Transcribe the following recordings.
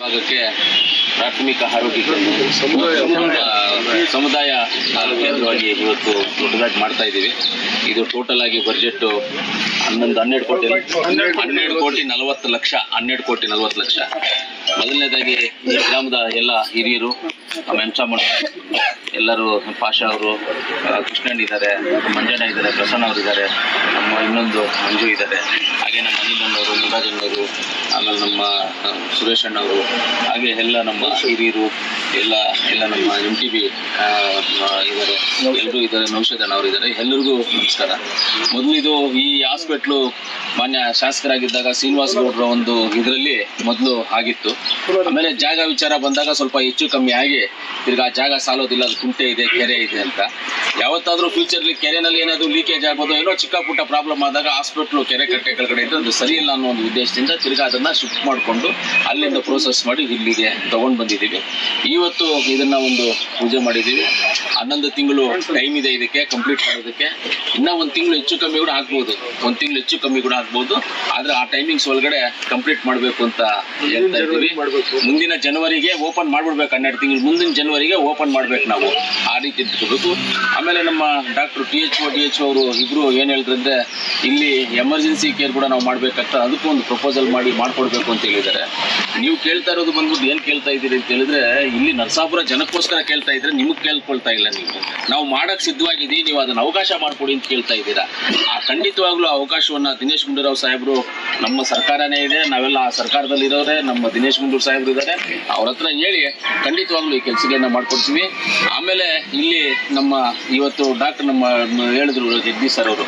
ಭಾಗಕ್ಕೆ ಪ್ರಾಥಮಿಕ ಆರೋಗ್ಯ ಕೇಂದ್ರ ಸಮುದಾಯ ಕೇಂದ್ರವಾಗಿ ಇವತ್ತು ದೊಡ್ಡದಾಗಿ ಮಾಡ್ತಾ ಇದ್ದೀವಿ. ಇದು ಟೋಟಲ್ ಆಗಿ ಬಜೆಟ್ ಹನ್ನೊಂದು ಹನ್ನೆರಡು ಕೋಟಿ. ಹನ್ನೆರಡು ಕೋಟಿ ನಲವತ್ತು ಲಕ್ಷ ಹನ್ನೆರಡು ಕೋಟಿ ನಲವತ್ತು ಲಕ್ಷ. ಮೊದಲನೇದಾಗಿ ಈ ಗ್ರಾಮದ ಎಲ್ಲ ಹಿರಿಯರು, ನಮ್ಮ ಎಂಚಮ್ಮಣ್ಣ ಎಲ್ಲರೂ ಪಾಷ ಅವರು ಕೃಷ್ಣಣ್ಣ ಇದ್ದಾರೆ, ಮಂಜಣ್ಣ ಇದ್ದಾರೆ, ಪ್ರಸನ್ನ ಅವರು ಇದ್ದಾರೆ, ನಮ್ಮ ಇನ್ನೊಂದು ಮಂಜು ಇದ್ದಾರೆ. ಹಾಗೆ ನಮ್ಮ ಅನಿಲಣ್ಣವರು ಮುರಾಜಣ್ಣವರು ಆಮೇಲೆ ನಮ್ಮ ಸುರೇಶಣ್ಣವರು ಸುರೇಶ್ ಹಾಗೆ ಎಲ್ಲ ನಮ್ಮ ಹಿರಿಯರು ಎಲ್ಲ ಎಲ್ಲ ನಮ್ಮ ಎಂ ಟಿ ಬಿ ಇದಾರೆ ಎಲ್ಲರೂ ಇದ್ದಾರೆ. ನೌಷಧನ ಅವರು ಇದ್ದಾರೆ. ಎಲ್ಲರಿಗೂ ನಮಸ್ಕಾರ. ಮೊದಲು ಇದು ಈ ಹಾಸ್ಪಿಟ್ಲು ಮಾನ್ಯ ಶಾಸಕರಾಗಿದ್ದಾಗ ಶ್ರೀನಿವಾಸ್ ಗೌಡ್ರ ಒಂದು ಇದರಲ್ಲಿ ಮೊದಲು ಆಗಿತ್ತು. ಆಮೇಲೆ ಜಾಗ ವಿಚಾರ ಬಂದಾಗ ಸ್ವಲ್ಪ ಹೆಚ್ಚು ಕಮ್ಮಿ ಆಗಿ ತಿರ್ಗಿ ಆ ಜಾಗ ಸಾಲೋದಿಲ್ಲ, ಅದು ಕುಂಟೆ ಇದೆ, ಕೆರೆ ಇದೆ ಅಂತ. ಯಾವತ್ತಾದ್ರೂ ಫ್ಯೂಚರ್ಲಿ ಕೆರೆನಲ್ಲಿ ಏನಾದ್ರು ಲೀಕೇಜ್ ಆಗ್ಬೋದು ಏನೋ ಚಿಕ್ಕ ಪುಟ್ಟ ಪ್ರಾಬ್ಲಮ್ ಆದಾಗ ಹಾಸ್ಪಿಟ್ಲು ಕೆರೆ ಕಟ್ಟೆ ಕೆಳಗಡೆ ಇದ್ದರೆ ಅದು ಸರಿ ಇಲ್ಲ ಅನ್ನೋ ಒಂದು ಉದ್ದೇಶದಿಂದ ತಿರ್ಗಿ ಅದನ್ನ ಶಿಫ್ಟ್ ಮಾಡಿಕೊಂಡು ಅಲ್ಲಿಂದ ಪ್ರೋಸೆಸ್ ಮಾಡಿ ಇಲ್ಲಿಗೆ ತಗೊಂಡ್ ಬಂದಿದ್ದೀವಿ. ಇವತ್ತು ಇದನ್ನ ಒಂದು ಪೂಜೆ ಮಾಡಿದೀವಿ ಹನ್ನೊಂದು ತಿಂಗಳು ಟೈಮ್ ಇದೆ ಇದಕ್ಕೆ ಕಂಪ್ಲೀಟ್ ಮಾಡೋದಕ್ಕೆ. ಇನ್ನ ಒಂದು ತಿಂಗಳು ಹೆಚ್ಚು ಕಮ್ಮಿ ಕೂಡ ಆಗ್ಬೋದು. ಒಂದು ತಿಂಗಳು ಹೆಚ್ಚು ಕಮ್ಮಿ ಕೂಡ ಆಗ್ಬೋದು. ಆದ್ರೆ ಆ ಟೈಮಿಂಗ್ಸ್ ಒಳಗಡೆ ಕಂಪ್ಲೀಟ್ ಮಾಡಬೇಕು ಅಂತ ಹೇಳ್ತಾ ಇದ್ದೀವಿ. ಮುಂದಿನ ಜನವರಿಗೆ ಓಪನ್ ಮಾಡ್ಬಿಡ್ಬೇಕು ಹನ್ನೆರಡು ತಿಂಗಳು. ಮುಂದಿನ ಜನವರಿಗೆ ಓಪನ್ ಮಾಡ್ಬೇಕು ನಾವು. ಆ ರೀತಿ ಇಟ್ಕೋಬೇಕು. ಆಮೇಲೆ ನಮ್ಮ doctor T H O D H ಅವರು ಇಬ್ರು ಏನ್ ಹೇಳಿದ್ರಂದ್ರೆ ಇಲ್ಲಿ ಎಮರ್ಜೆನ್ಸಿ ಕೇರ್ ಕೂಡ ನಾವು ಮಾಡ್ಬೇಕಂತ ಅದಕ್ಕೂ ಒಂದು ಪ್ರಪೋಸಲ್ ಮಾಡಿ ಮಾಡ್ಕೊಡ್ಬೇಕು ಅಂತ ಹೇಳಿದ್ದಾರೆ. ನೀವು ಕೇಳ್ತಾ ಇರೋದು ಬಂದ್ಬಿಟ್ಟು ಏನ್ ಕೇಳ್ತಾ ಇದ್ದೀರಿ ಅಂತ ಹೇಳಿದ್ರೆ ಇಲ್ಲಿ ನರಸಾಪುರ ಜನಕ್ಕೋಸ್ಕರ ಕೇಳ್ತಾ ಇದ್ರೆ ನಿಮಗೆ ಕೇಳ್ಕೊಳ್ತಾ ಇಲ್ಲ ನೀವು. ನಾವು ಮಾಡಕ್ ಸಿದ್ಧವಾಗಿದ್ದೀವಿ ನೀವು ಅದನ್ನ ಅವಕಾಶ ಮಾಡ್ಕೊಡಿ ಅಂತ ಕೇಳ್ತಾ ಇದ್ದೀರಾ. ಆ, ಖಂಡಿತವಾಗ್ಲೂ ಅವಕಾಶವನ್ನ ದಿನೇಶ್ ಗುಂಡೂರಾವ್ ಸಾಹೇಬ್ರು ನಮ್ಮ ಸರ್ಕಾರನೇ ಇದೆ, ನಾವೆಲ್ಲ ಆ ಸರ್ಕಾರದಲ್ಲಿ ಇರೋರೆ ನಮ್ಮ ದಿನೇಶ್ ಗುಂಡೂರ್ ಸಾಹೇಬ್ರು ಇದ್ದಾರೆ ಅವ್ರ ಹತ್ರ ಹೇಳಿ ಖಂಡಿತವಾಗ್ಲೂ ಈ ಕೆಲಸಗಳನ್ನ ಮಾಡ್ಕೊಡ್ತೀವಿ. ಆಮೇಲೆ ಇಲ್ಲಿ ನಮ್ಮ ಇವತ್ತು ಡಾಕ್ಟರ್ ನಮ್ಮ ಹೇಳಿದ್ರು ಜಗದೀಶ್ ಸರ್ ಅವರು.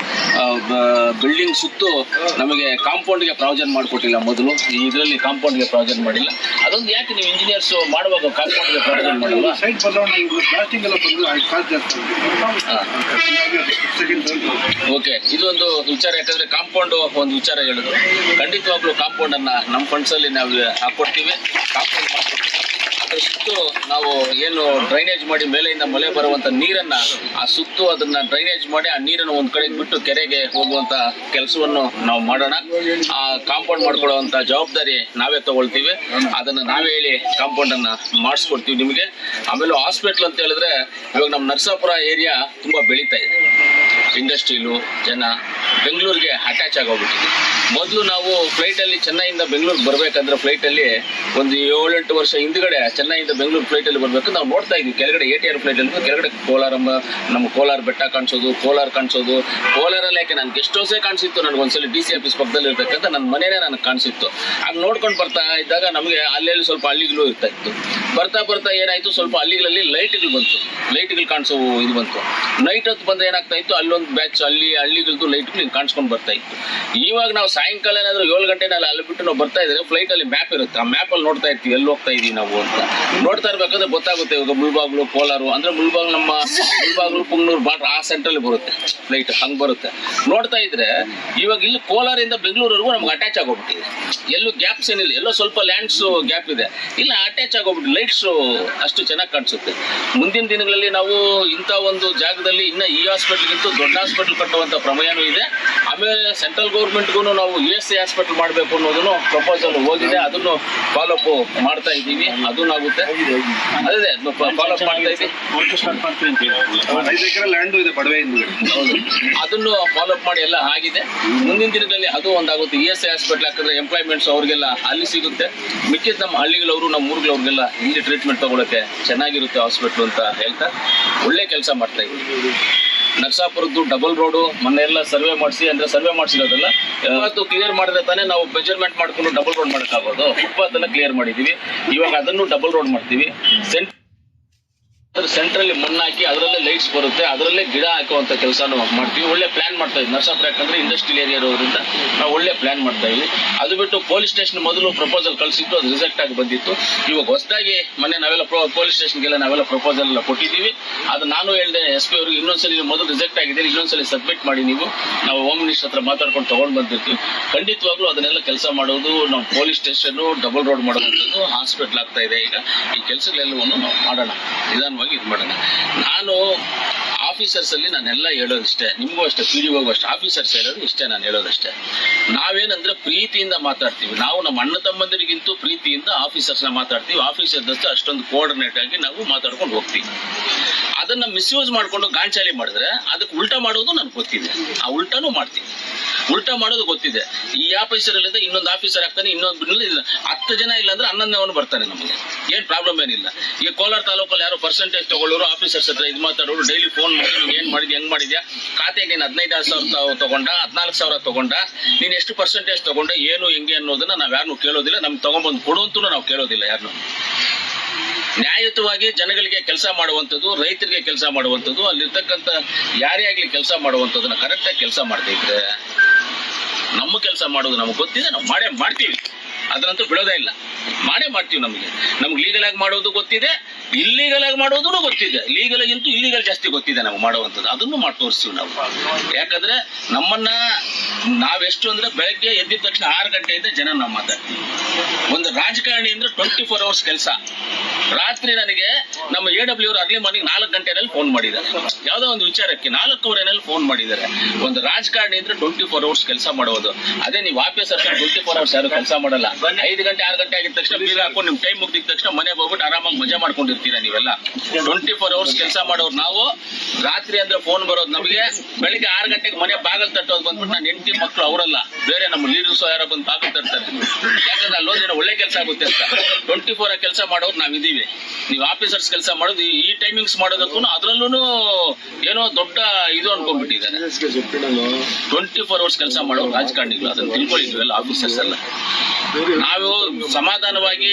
ಬಿಲ್ಡಿಂಗ್ ಸುತ್ತು ನಮಗೆ ಕಾಂಪೌಂಡ್ಗೆ ಪ್ರಾವಜನ್ ಮಾಡಿಕೊಟ್ಟಿಲ್ಲ ಮೊದಲು. ಇದರಲ್ಲಿ ಕಾಂಪೌಂಡ್ಗೆ ಪ್ರಾವಜನ್ ಮಾಡಿಲ್ಲ. ಅದೊಂದು ಯಾಕೆ ನೀವು ಇಂಜಿನಿಯರ್ಸ್ ಮಾಡುವಾಗ ಮಾಡಲ್ವಾ ಸೈಡ್ ಬದಲಾವಣೆ ಪ್ಲಾಸ್ಟಿಕ್ ಎಲ್ಲ ಬಂದು ಕಾಸ್ಟ್ ಜಾಸ್ತಿ ಓಕೆ ಇದೊಂದು ವಿಚಾರ, ಯಾಕಂದ್ರೆ ಕಾಂಪೌಂಡ್ ಒಂದು ವಿಚಾರ ಹೇಳಿದ್ರು ಖಂಡಿತವಾಗ್ಲೂ ಕಾಂಪೌಂಡ್ ಅನ್ನ ನಮ್ಮ ಫಂಡ್ಸ್ ಅಲ್ಲಿ ನಾವು ಹಾಕೊಡ್ತೀವಿ. ಕಾಂಪೌಂಡ್ ಮಾಡ್ಕೊಡ್ತೀವಿ. ಸುತ್ತು ನಾವು ಏನು ಡ್ರೈನೇಜ್ ಮಾಡಿ ಮೇಲೆಯಿಂದ ಮಳೆ ಬರುವಂತ ನೀರನ್ನ, ಆ ಸುತ್ತು ಅದನ್ನ ಡ್ರೈನೇಜ್ ಮಾಡಿ ಆ ನೀರನ್ನು ಒಂದ್ ಕಡೆ ಬಿಟ್ಟು ಕೆರೆಗೆ ಹೋಗುವಂತ ಕೆಲಸವನ್ನು ನಾವು ಮಾಡೋಣ. ಆ ಕಾಂಪೌಂಡ್ ಮಾಡ್ಕೊಳ್ಳುವಂತ ಜವಾಬ್ದಾರಿ ನಾವೇ ತಗೊಳ್ತೀವಿ. ಅದನ್ನ ನಾವೇ ಹೇಳಿ ಕಾಂಪೌಂಡ್ ಅನ್ನ ಮಾಡಿಸ್ಕೊಡ್ತೀವಿ ನಿಮಗೆ. ಆಮೇಲೆ ಹಾಸ್ಪಿಟ್ಲ್ ಅಂತ ಹೇಳಿದ್ರೆ ಇವಾಗ ನಮ್ಮ ನರಸಾಪುರ ಏರಿಯಾ ತುಂಬಾ ಬೆಳೀತಾ ಇದೆ. ಇಂಡಸ್ಟ್ರೀಲು ಜನ ಬೆಂಗಳೂರಿಗೆ ಅಟ್ಯಾಚ್ ಆಗೋಗ್ಬಿಟ್ಟಿದೆ. ಮೊದಲು ನಾವು ಫ್ಲೈಟಲ್ಲಿ ಚೆನ್ನೈಯಿಂದ ಬೆಂಗಳೂರಿಗೆ ಬರಬೇಕಂದ್ರೆ ಫ್ಲೈಟಲ್ಲಿ ಒಂದು ಏಳೆಂಟು ವರ್ಷ ಹಿಂದ್ಗಡೆ ಚೆನ್ನೈಯಿಂದ ಬೆಂಗಳೂರು ಫ್ಲೈಟಲ್ಲಿ ಬರಬೇಕು. ನಾವು ನೋಡ್ತಾ ಇದ್ವಿ, ಕೆಳಗಡೆ ಎ ಟಿ ಆರ್ ಫ್ಲೈಟಲ್ಲಿ ಕೆಳಗಡೆ ಕೋಲಾರ ನಮ್ಮ ಕೋಲಾರ ಬೆಟ್ಟ ಕಾಣಿಸೋದು, ಕೋಲಾರ ಕಾಣಿಸೋದು. ಕೋಲಾರಲ್ಲಿ ಯಾಕೆ ನಾನು ಗೆಸ್ಟ್ ಕಾಣಿಸಿತ್ತು, ನನಗೆ ಒಂದ್ಸಲ ಡಿ ಸಿ ಆಫೀಸ್ ಪಕ್ಕದಲ್ಲಿ ಇರ್ತಕ್ಕಂಥ ನನ್ನ ಮನೆನೇ ನನಗೆ ಕಾಣಿಸಿತ್ತು. ಆಗ ನೋಡ್ಕೊಂಡು ಬರ್ತಾ ಇದ್ದಾಗ ನಮಗೆ ಅಲ್ಲೆಲ್ಲಿ ಸ್ವಲ್ಪ ಹಳ್ಳಿಗಳು ಇರ್ತಾ ಇತ್ತು. ಬರ್ತಾ ಬರ್ತಾ ಏನಾಯ್ತು? ಸ್ವಲ್ಪ ಹಳ್ಳಿಗಳಲ್ಲಿ ಲೈಟ್ಗಳು ಬಂತು. ಲೈಟ್ಗಳು ಕಾಣಿಸೋ ಇದು ಬಂತು. ನೈಟ್ ಹೊತ್ತು ಬಂದ ಏನಾಗ್ತಾ ಇತ್ತು? ಅಲ್ಲೊಂದು ಬ್ಯಾಚ್ ಅಲ್ಲಿ ಹಳ್ಳಿಗಳದ್ದು ಲೈಟ್ಗಳು ಹಿಂಗೆ ಕಾಣಿಸ್ಕೊಂಡು ಬರ್ತಾ ಇತ್ತು. ಇವಾಗ ನಾವು ಸಾಯಂಕಾಲ ಏನಾದ್ರು ಏಳು ಗಂಟೆನಲ್ಲಿ ಅಲ್ಲಿ ಬಿಟ್ಟು ನಾವು ಬರ್ತಾ ಇದ್ರೆ ಫ್ಲೈಟ್ ಅಲ್ಲಿ ಮ್ಯಾಪ್ ಇರುತ್ತೆ. ಆ ಮ್ಯಾಪ್ ಅಲ್ಲಿ ನೋಡ್ತಾ ಇರ್ತೀವಿ, ಎಲ್ಲಿ ಹೋಗ್ತಾ ಇದೀವಿ ನಾವು ಅಂತ. ನೋಡ್ತಾ ಇರ್ಬೇಕಾದ್ರೆ ಗೊತ್ತಾಗುತ್ತೆ ಇವಾಗ ಮುಳ್ಬಾಗ್ಲು, ಕೋಲಾರು. ಅಂದ್ರೆ ಮುಳ್ಬಾಗ್ಲು ನಮ್ಮ ಮುಳ್ಬಾಗ್ಲು ಪುಂಗ್ನೂರು ಬಾರ್ಡ್ರ್ ಆ ಸೆಂಟ್ರಲ್ಲಿ ಬರುತ್ತೆ. ಫ್ಲೈಟ್ ಹಂಗ್ ಬರುತ್ತೆ. ನೋಡ್ತಾ ಇದ್ರೆ ಇವಾಗ ಇಲ್ಲಿ ಕೋಲಾರಿಂದ ಬೆಂಗಳೂರವರೆಗೂ ನಮ್ಗೆ ಅಟ್ಯಾಚ್ ಆಗೋಗ್ಬಿಟ್ಟಿದೆ. ಎಲ್ಲೂ ಗ್ಯಾಪ್ಸ್ ಏನಿಲ್ಲ. ಎಲ್ಲೋ ಸ್ವಲ್ಪ ಲ್ಯಾಂಡ್ಸ್ ಗ್ಯಾಪ್ ಇದೆ. ಇಲ್ಲ ಅಟ್ಯಾಚ್ ಆಗೋಗ್ಬಿಟ್ಟು ಲೈಟ್ಸ್ ಅಷ್ಟು ಚೆನ್ನಾಗಿ ಕಾಣಿಸುತ್ತೆ. ಮುಂದಿನ ದಿನಗಳಲ್ಲಿ ನಾವು ಇಂಥ ಒಂದು ಜಾಗದಲ್ಲಿ ಇನ್ನ ಈ ಹಾಸ್ಪಿಟಲ್ಗಿಂತ ದೊಡ್ಡ ಹಾಸ್ಪಿಟಲ್ ಕಟ್ಟುವಂತ ಪ್ರಮೇಯನೂ ಇದೆ. ಆಮೇಲೆ ಸೆಂಟ್ರಲ್ ಗೌರ್ಮೆಂಟ್ಗೂ ನಾವು ಯು ಎಸ್ ಎ ಹಾಸ್ಪಿಟಲ್ ಮಾಡಬೇಕು ಅನ್ನೋದನ್ನು ಪ್ರಪೋಸಲ್ ಹೋಗಿದೆ. ಅದನ್ನು ಫಾಲೋಅಪ್ ಮಾಡ್ತಾ ಇದ್ದೀವಿ. ಅದನ್ನು ಆಗುತ್ತೆ. ಅದೇ ಫಾಲೋಅಪ್ ಮಾಡ್ತಾ ಇದ್ದೀವಿ. ಅದನ್ನು ಫಾಲೋಅಪ್ ಮಾಡಿ ಎಲ್ಲ ಆಗಿದೆ. ಮುಂದಿನ ದಿನದಲ್ಲಿ ಅದು ಒಂದಾಗುತ್ತೆ. ಇ ಎಸ್ ಐ ಹಾಸ್ಪಿಟಲ್ ಹಾಕಿದ್ರೆ ಎಂಪ್ಲಾಯ್ಮೆಂಟ್ಸ್ ಅವ್ರಿಗೆಲ್ಲ ಅಲ್ಲಿ ಸಿಗುತ್ತೆ. ಮಿಕ್ಕಿದ ನಮ್ಮ ಹಳ್ಳಿಗಳವರು ನಮ್ಮ ಊರುಗಳವ್ರಿಗೆಲ್ಲ ಇಲ್ಲಿ ಟ್ರೀಟ್ಮೆಂಟ್ ತಗೊಳಕ್ಕೆ ಚೆನ್ನಾಗಿರುತ್ತೆ ಹಾಸ್ಪಿಟ್ಲು ಅಂತ ಹೇಳ್ತಾ ಒಳ್ಳೆ ಕೆಲಸ ಮಾಡ್ತಾ ಇದ್ದೀವಿ ನರಸಾಪುರದ್ದು ಡಬಲ್ ರೋಡು ಮೊನ್ನೆ ಎಲ್ಲ ಸರ್ವೆ ಮಾಡಿಸಿ, ಅಂದ್ರೆ ಸರ್ವೆ ಮಾಡಿಸಿರೋದಲ್ಲ ಇವತ್ತು ಕ್ಲಿಯರ್ ಮಾಡಿದ್ರೆ ತಾನೇ ನಾವು ಮೆಜರ್ಮೆಂಟ್ ಮಾಡ್ಕೊಂಡು ಡಬಲ್ ರೋಡ್ ಮಾಡೋಕ್ಕಾಗೋದು. ಫುಟ್ಪಾತ್ ಎಲ್ಲ ಕ್ಲಿಯರ್ ಮಾಡಿದೀವಿ. ಇವಾಗ ಅದನ್ನು ಡಬಲ್ ರೋಡ್ ಮಾಡ್ತೀವಿ. ಸೆಂಟ್ ಸೆಂಟ್ರಲ್ಲಿ ಹಾಕಿ ಅದರಲ್ಲೇ ಲೈಟ್ಸ್ ಬರುತ್ತೆ, ಅದರಲ್ಲೇ ಗಿಡ ಹಾಕುವಂತ ಕೆಲಸ ಮಾಡ್ತೀವಿ. ಒಳ್ಳೆ ಪ್ಲಾನ್ ಮಾಡ್ತಾ ಇದ್ವಿ ನರ್ಸಾಪುರ ಯಾಕಂದ್ರೆ ಇಂಡಸ್ಟ್ರಿಯಲ್ ಏರಿಯಾ ಇರೋದ್ರಿಂದ ನಾವು ಒಳ್ಳೆ ಪ್ಲಾನ್ ಮಾಡ್ತಾ ಇದ್ವಿ ಅದು ಬಿಟ್ಟು ಪೊಲೀಸ್ ಸ್ಟೇಷನ್ ಮೊದಲು ಪ್ರಪೋಸಲ್ ಕಳಿಸಿತ್ತು ಅದು ರಿಜೆಕ್ಟ್ ಆಗಿ ಬಂದಿತ್ತು. ಇವಾಗ ಹೊಸದಾಗಿ ಮೊನ್ನೆ ನಾವೆಲ್ಲ ಪೊಲೀಸ್ ಸ್ಟೇಷನ್ಗೆಲ್ಲ ನಾವೆಲ್ಲ ಪ್ರಪೋಸಲ್ ಎಲ್ಲ ಕೊಟ್ಟಿದ್ದೀವಿ. ಅದು ನಾನು ಹೇಳಿದೆ ಎಸ್ ಪಿ ಅವ್ರಿಗೆ ಇನ್ನೊಂದ್ಸಲಿ ಮೊದಲು ರಿಜೆಕ್ಟ್ ಆಗಿದೆ ಇನ್ನೊಂದ್ಸಲಿ ಸಬ್ಮಿಟ್ ಮಾಡಿ ನೀವು. ನಾವು ಹೋಮ್ ಮಿನಿಸ್ಟರ್ ಹತ್ರ ಮಾತಾಡ್ಕೊಂಡು ತಗೊಂಡು ಬಂದಿರ್ತೀವಿ. ಖಂಡಿತವಾಗ್ಲೂ ಅದನ್ನೆಲ್ಲ ಕೆಲಸ ಮಾಡೋದು, ನಾವು ಪೊಲೀಸ್ ಸ್ಟೇಷನ್ ಡಬಲ್ ರೋಡ್ ಮಾಡೋದು ಹಾಸ್ಪಿಟಲ್ ಆಗ್ತಾ ಇದೆ. ಈಗ ಈ ಕೆಲಸಗಳೆಲ್ಲವನ್ನು ನಾವು ಮಾಡೋಣ. ನಿಧಾನವಾಗಿ ಇದು ಮಾಡೋಣ. ನಾನು ಆಫೀಸರ್ಸ್ ಅಲ್ಲಿ ನಾನೆಲ್ಲ ಹೇಳೋದಿಷ್ಟೇ. ನಿಮಗೂ ಅಷ್ಟೇ ಪಿ ಡಿ ಅಷ್ಟೇ. ಆಫೀಸರ್ಸ್ ಹೇಳೋದು ಇಷ್ಟೇ, ನಾನು ಹೇಳೋದಷ್ಟೇ. ನಾವೇನಂದ್ರೆ ಪ್ರೀತಿಯಿಂದ ಮಾತಾಡ್ತೀವಿ. ನಾವು ನಮ್ಮ ಅಣ್ಣ ತಮ್ಮಂದಿರಿಗಿಂತ ಪ್ರೀತಿಯಿಂದ ಆಫೀಸರ್ಸ್ನ ಮಾತಾಡ್ತೀವಿ. ಆಫೀಸರ್ ಅಷ್ಟೊಂದು ಕೋಆರ್ಡಿನೇಟ್ ಆಗಿ ನಾವು ಮಾತಾಡ್ಕೊಂಡು ಹೋಗ್ತೀವಿ. ಅದನ್ನ ಮಿಸ್ಯೂಸ್ ಮಾಡ್ಕೊಂಡು ಗಾಂಚಾಲಿ ಮಾಡಿದ್ರೆ ಅದಕ್ಕೆ ಉಲ್ಟಾ ಮಾಡೋದು ನನಗೆ ಗೊತ್ತಿದೆ. ಆ ಉಲ್ಟಾನು ಮಾಡ್ತೀನಿ. ಉಲ್ಟಾ ಮಾಡೋದು ಗೊತ್ತಿದೆ. ಈ ಆಫೀಸರ್ ಇನ್ನೊಂದು ಆಫೀಸರ್ ಆಗ್ತಾನೆ, ಇನ್ನೊಂದು ಹತ್ತು ಜನ ಇಲ್ಲ ಅಂದ್ರೆ ಹನ್ನೊಂದವನು ಬರ್ತಾನೆ ನಮಗೆ. ಏನ್ ಪ್ರಾಬ್ಲಮ್ ಏನಿಲ್ಲ. ಈಗ ಕೋಲಾರ ತಾಲೂಕಲ್ಲಿ ಯಾರು ಪರ್ಸೆಂಟೇಜ್ ತಗೊಳ್ಳೋರು ಆಫೀಸರ್ಸ್ ಹತ್ರ ಇದು ಮಾತಾಡೋರು ಡೈಲಿ ಫೋನ್ ಮಾಡಿ ಏನ್ ಮಾಡಿದ್ಯಾ, ಹೆಂಗ್ ಮಾಡಿದ್ಯಾ? ಖಾತೆಗೆ ನೀನು ಹದಿನೈದು ಸಾವಿರ ತಗೊಂಡ, ಹದಿನಾಲ್ಕು ಸಾವಿರ ತಗೊಂಡ, ನೀನು ಎಷ್ಟು ಪರ್ಸೆಂಟೇಜ್ ತಗೊಂಡ, ಏನು, ಹೆಂಗೆ ಅನ್ನೋದನ್ನ ನಾವ್ ಯಾರನ್ನೂ ಕೇಳೋದಿಲ್ಲ. ನಮ್ಗೆ ತಗೊಂಡ್ಬಂದು ಕೊಡು ನಾವು ಕೇಳೋದಿಲ್ಲ ಯಾರನ್ನು ನ್ಯಾಯಯುತವಾಗಿ ಜನಗಳಿಗೆ ಕೆಲಸ ಮಾಡುವಂಥದ್ದು, ರೈತರಿಗೆ ಕೆಲಸ ಮಾಡುವಂಥದ್ದು, ಅಲ್ಲಿರ್ತಕ್ಕಂಥ ಯಾರೇ ಆಗಲಿ ಕೆಲಸ ಮಾಡುವಂಥದ್ದನ್ನ ಕರೆಕ್ಟಾಗಿ ಕೆಲಸ ಮಾಡ್ತಿದ್ರೆ ನಮ್ಮ ಕೆಲಸ ಮಾಡೋದು ನಮಗೆ ಗೊತ್ತಿದೆ, ನಾವು ಮಾಡೇ ಮಾಡ್ತೀವಿ. ಅದರಂತೂ ಬಿಡೋದೇ ಇಲ್ಲ. ಮಾಡೇ ಮಾಡ್ತೀವಿ ನಮಗೆ. ನಮ್ಗೆ ಲೀಗಲ್ ಆಗಿ ಮಾಡೋದು ಗೊತ್ತಿದೆ ಇಲ್ಲೀಗಲ್ ಆಗಿ ಮಾಡೋದನ್ನು ಗೊತ್ತಿದೆ. ಲೀಗಲ್ ಆಗಿಂತೂ ಇಲ್ಲಿಗಲ್ ಜಾಸ್ತಿ ಗೊತ್ತಿದೆ ನಾವು ಮಾಡುವಂತದ್ದು ಅದನ್ನು ಮಾಡಿ ತೋರಿಸ್ತೀವಿ ನಾವು. ಯಾಕಂದ್ರೆ ನಮ್ಮನ್ನ ನಾವೆಷ್ಟು ಅಂದ್ರೆ ಬೆಳಗ್ಗೆ ಎದ್ದಿದ ತಕ್ಷಣ ಆರು ಗಂಟೆಯಿಂದ ಜನ ನಾವು ಮಾತಾಡ್ತೀವಿ ಒಂದು ರಾಜಕಾರಣಿ ಅಂದ್ರೆ ಟ್ವೆಂಟಿ ಫೋರ್ ಅವರ್ಸ್ ಕೆಲಸ. ರಾತ್ರಿ ನನಗೆ ನಮ್ಮ ಎ ಡಬ್ಲ್ಯೂ ಅರ್ಲಿ ಮಾರ್ನಿಂಗ್ ನಾಲ್ಕು ಗಂಟೆನಲ್ಲಿ ಫೋನ್ ಮಾಡಿದ್ದಾರೆ. ಯಾವುದೋ ಒಂದು ವಿಚಾರಕ್ಕೆ ನಾಲ್ಕೂವರೆನಲ್ಲಿ ಫೋನ್ ಮಾಡಿದ್ದಾರೆ. ಒಂದು ರಾಜಕಾರಣಿ ಅಂದ್ರೆ ಟ್ವೆಂಟಿ ಫೋರ್ ಅವರ್ಸ್ ಕೆಲಸ ಮಾಡೋದು ಅದೇ ನೀವು ಆಫೀಸರ್ ಟ್ವೆಂಟಿ ಫೋರ್ ಅವರ್ಸ್ ಯಾರು ಕೆಲಸ ಮಾಡಲ್ಲ. ಐದು ಗಂಟೆ, ಆರು ಗಂಟೆ ಆಗಿದ ತಕ್ಷಣ ಬೀಗ ಹಾಕೊಂಡು ನಿಮ್ ಟೈಮ್ ಮುಗಿದ ತಕ್ಷಣ ಮನೆಗೆ ಹೋಗ್ಬಿಟ್ಟು ಆರಾಮಾಗಿ ಮಜಾ ಮಾಡ್ಕೊಂಡಿರ್ತೀರಾ ನೀವೆಲ್ಲ? ಟ್ವೆಂಟಿ ಫೋರ್ ಅವರ್ಸ್ ಕೆಲಸ ಮಾಡೋರು ನಾವು ರಾತ್ರಿ ಅಂದ್ರೆ ಫೋನ್ ಬರೋದು ನಮಗೆ ಬೆಳಿಗ್ಗೆ ಆರು ಗಂಟೆಗೆ ಮನೆ ಬಾಗಲ್ ತಟ್ಟೋದು ಬಂದ್ಬಿಟ್ಟು ನನ್ನ ಹೆಂಡತಿ ಮಕ್ಕಳು ಅವರಲ್ಲ ಬೇರೆ ನಮ್ಮ ಲೀಡರ್ಸ್ ಯಾರೋ ಬಂದು ಬಾಗಲ್ ತರ್ತಾರೆ ಯಾಕಂದ್ರೆ ಅಲ್ಲಿ ಹೋದ್ರೆ ಒಳ್ಳೆ ಕೆಲಸ ಆಗುತ್ತೆ ಅಂತ. ಟ್ವೆಂಟಿ ಫೋರ್ ಕೆಲಸ ಮಾಡೋರು ನಾವಿದ್ದೀವಿ ನೀವು ಆಫೀಸರ್ಸ್ ಕೆಲಸ ಮಾಡೋದು ಈ- ಟೈಮಿಂಗ್ಸ್ ಮಾಡೋದಕ್ಕೂ ಅದರಲ್ಲೂ ಏನೋ ದೊಡ್ಡ ಇದು ಅನ್ಕೊಂಡ್ಬಿಟ್ಟಿದ್ದಾರೆ. ಟ್ವೆಂಟಿ ಫೋರ್ ಅವರ್ಸ್ ಕೆಲಸ ಮಾಡೋ ರಾಜಕಾರಣಿಗಳು ಅದನ್ನ ತಿಳ್ಕೊಳ್ಳಿದ್ವಿ ಎಲ್ಲ ಆಫೀಸರ್ಸ್ ಎಲ್ಲ. ನಾವು ಸಮಾಧಾನವಾಗಿ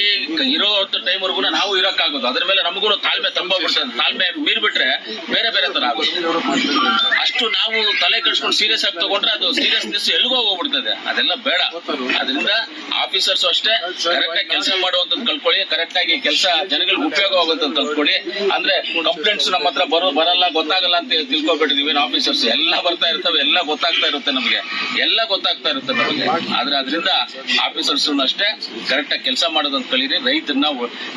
ಇರೋ ಟೈಮ್ವರೆಗೂ ನಾವು ಇರೋಕ್ಕಾಗೋದು. ಅದ್ರ ಮೇಲೆ ನಮಗೂ ತಾಳ್ಮೆ ತಂಬೋಗ್ಬಿಡ್ತದೆ. ತಾಳ್ಮೆ ಮೀರ್ಬಿಟ್ರೆ ಬೇರೆ ಬೇರೆ ತರ ಆಗುತ್ತೆ. ಅಷ್ಟು ನಾವು ತಲೆ ಕೆಡ್ಸ್ಕೊಂಡು ಸೀರಿಯಸ್ ಆಗಿ ತಗೊಂಡ್ರೆ ಅದು ಸೀರಿಯಸ್ನೆಸ್ ಎಲ್ಲಿಗೂ ಹೋಗ್ಬಿಡ್ತದೆ. ಅದೆಲ್ಲ ಬೇಡ. ಅದರಿಂದ ಆಫೀಸರ್ಸ್ ಅಷ್ಟೇ ಕರೆಕ್ಟ್ ಆಗಿ ಕೆಲಸ ಮಾಡುವಂತ ಕಲ್ಕೊಳ್ಳಿ ಕರೆಕ್ಟ್ ಆಗಿ ಕೆಲಸ ಜನಗಳಿಗೆ ಉಪಯೋಗ ಆಗುವಂತ ಕಲ್ಕೊಳ್ಳಿ ಅಂದ್ರೆ ಕಂಪ್ಲೇಂಟ್ಸ್ ನಮ್ಮ ಹತ್ರ ಬರೋ ಬರಲ್ಲ ಗೊತ್ತಾಗಲ್ಲ ಅಂತ ತಿಳ್ಕೊಬಿಟ್ಟಿದೀವಿ. ಆಫೀಸರ್ಸ್ ಎಲ್ಲ ಬರ್ತಾ ಇರ್ತವೆ ಎಲ್ಲ ಗೊತ್ತಾಗ್ತಾ ಇರುತ್ತೆ ನಮಗೆ. ಎಲ್ಲ ಗೊತ್ತಾಗ್ತಾ ಇರುತ್ತೆ ನಮಗೆ. ಆದ್ರೆ ಅದರಿಂದ ಆಫೀಸರ್ಸ್ ಅಷ್ಟೇ ಕರೆಕ್ಟ್ ಆಗಿ ಕೆಲಸ ಮಾಡೋದಂತ ಕಲೀರಿ ರೈತರನ್ನ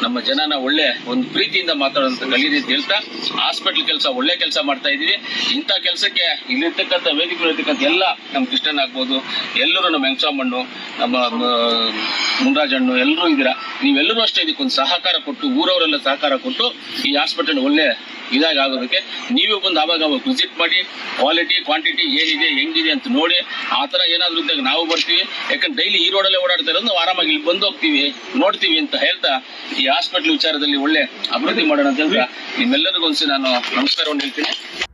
ನಮ್ಮ ಜನನ ಒಳ್ಳೆ ಒಂದು ಪ್ರೀತಿಯಿಂದ ಮಾತಾಡೋದಂತ ಕಲೀರಿ ಅಂತ ಹೇಳ್ತಾ ಹಾಸ್ಪಿಟಲ್ ಕೆಲಸ ಒಳ್ಳೆ ಕೆಲಸ ಮಾಡ್ತಾ ಇದೀವಿ ಇಂಥ ಕೆಲಸಕ್ಕೆ ಇಲ್ಲಿರ್ತಕ್ಕಂಥ ವೇದಿಕೆಗಳು ಇರ್ತಕ್ಕಂಥ ಎಲ್ಲ ನಮ್ಮ ಕೃಷ್ಣನ್ ಆಗ್ಬೋದು, ಎಲ್ಲರೂ ನಮ್ಮ ಹೆಂಗಸಾಮಣ್ಣು, ನಮ್ಮ ಮುನ್ರಾಜಣ್ಣು, ಎಲ್ಲರೂ ಇದ್ದೀರಾ? ನೀವೆಲ್ಲರೂ ಅಷ್ಟೇ ಇದಕ್ಕೊಂದು ಸಹಕಾರ ಕೊಟ್ಟು, ಊರವರೆಲ್ಲ ಸಹಕಾರ ಕೊಟ್ಟು ಈ ಹಾಸ್ಪಿಟಲ್ ಒಳ್ಳೆ ಇದಾಗಿ ಆಗೋದಕ್ಕೆ ನೀವೇ ಬಂದು ಆವಾಗ ಅವಾಗ ವಿಸಿಟ್ ಮಾಡಿ ಕ್ವಾಲಿಟಿ ಕ್ವಾಂಟಿಟಿ ಏನಿದೆ, ಹೆಂಗಿದೆ ಅಂತ ನೋಡಿ, ಆ ಥರ ಏನಾದರೂ ಇದ್ದಾಗ ನಾವು ಬರ್ತೀವಿ. ಯಾಕಂದ್ರೆ ಡೈಲಿ ಈ ರೋಡಲ್ಲೇ ಓಡಾಡ್ತಾ ಇರೋದು, ನಾವು ಆರಾಮಾಗಿ ಇಲ್ಲಿ ಬಂದು ಹೋಗ್ತೀವಿ, ನೋಡ್ತೀವಿ ಅಂತ ಹೇಳ್ತಾ ಈ ಹಾಸ್ಪಿಟ್ಲ್ ವಿಚಾರದಲ್ಲಿ ಒಳ್ಳೆ ಅಭಿವೃದ್ಧಿ ಮಾಡೋಣ ಅಂತ ಹೇಳ್ತಾ ನಿಮ್ಮೆಲ್ಲರಿಗೂ ಒಂದ್ಸಿ ನಾನು ನಮಸ್ಕಾರವನ್ನು ಹೇಳ್ತೀನಿ.